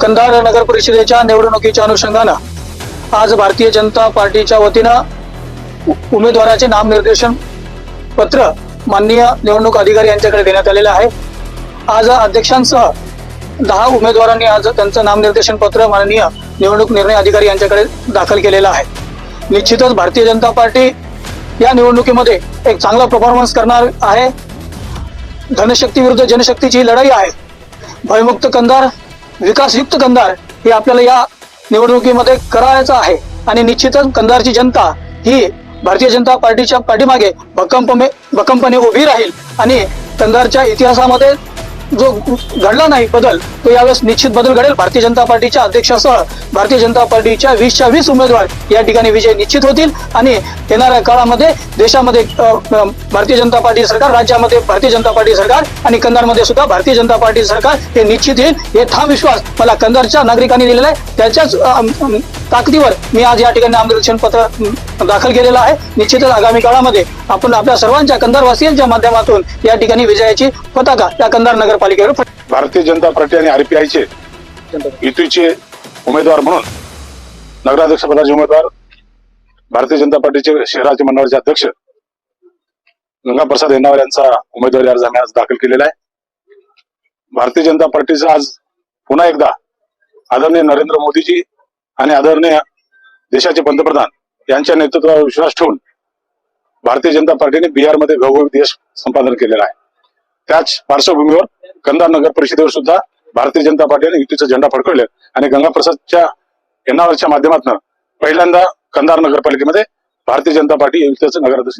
कंधार नगर परिषदेच्या निवडणुकीच्या अनुषंगानं आज भारतीय जनता पार्टीच्या वतीनं उ- उमेदवाराचे नामनिर्देशन पत्र माननीय निवडणूक अधिकारी यांच्याकडे देण्यात आलेलं आहे. आज अध्यक्षांसह दहा उमेदवारांनी आज त्यांचं नामनिर्देशन पत्र माननीय निवडणूक निर्णय अधिकारी यांच्याकडे दाखल केलेलं आहे. निश्चितच भारतीय जनता पार्टी या निवडणुकीमध्ये एक चांगला परफॉर्मन्स करणार आहे. धनशक्ती विरुद्ध जनशक्तीची लढाई आहे. भयमुक्त कंधार विकासयुक्त कंधार हे आपल्याला या निवडणुकीमध्ये करायचं आहे. आणि निश्चितच कंधारची जनता ही भारतीय जनता पार्टीच्या पाठीमागे भक्कमपणे भक्कमपणे उभी राहील. आणि कंधारच्या इतिहासामध्ये जो घडला नाही बदल तो यावेळेस निश्चित बदल घडेल. भारतीय जनता पार्टीच्या अध्यक्षासह भारतीय जनता पार्टीच्या वीसच्या वीस उमेदवार या ठिकाणी विजय निश्चित होतील आणि येणाऱ्या काळामध्ये देशामध्ये भारतीय जनता पार्टी सरकार राज्यामध्ये भारतीय जनता पार्टी सरकार आणि कंधारमध्ये सुद्धा भारतीय जनता पार्टी सरकार हे निश्चित येईल. हे ठाम विश्वास मला कंधारच्या नागरिकांनी दिलेला आहे. त्याच्याच ताकदीवर मी आज या ठिकाणी नामनिर्देशन पत्र दाखल केलेलं आहे. निश्चितच आगामी काळामध्ये आपण आपल्या सर्वांच्या कंधारवासियांच्या माध्यमातून या ठिकाणी विजयाची पताका या कंधार नगर फट- भारतीय जनता पार्टी आणि आरपीआयचे युतीचे उमेदवार म्हणून नगराध्यक्ष पदाचे उमेदवार भारतीय जनता पार्टीचे शहराचे मंडळाचे अध्यक्ष गंगाप्रसाद येणावर यांचा उमेदवारी अर्ज आम्ही आज दाखल केलेला आहे. भारतीय जनता पार्टीचा आज पुन्हा एकदा आदरणीय नरेंद्र मोदीजी आणि आदरणीय देशाचे पंतप्रधान यांच्या नेतृत्वावर विश्वास ठेवून भारतीय जनता पार्टीने बिहारमध्ये घवघवीत यश संपादन केलेलं आहे. त्याच पार्श्वभूमीवर कंधार नगर परिषदेवर सुद्धा भारतीय जनता पार्टीने युतीचा झेंडा फडकवले आणि गंगाप्रसादच्या एनआरच्या माध्यमातून पहिल्यांदा कंधार नगरपालिकेमध्ये भारतीय जनता पार्टी युतीचं नगराध्यक्ष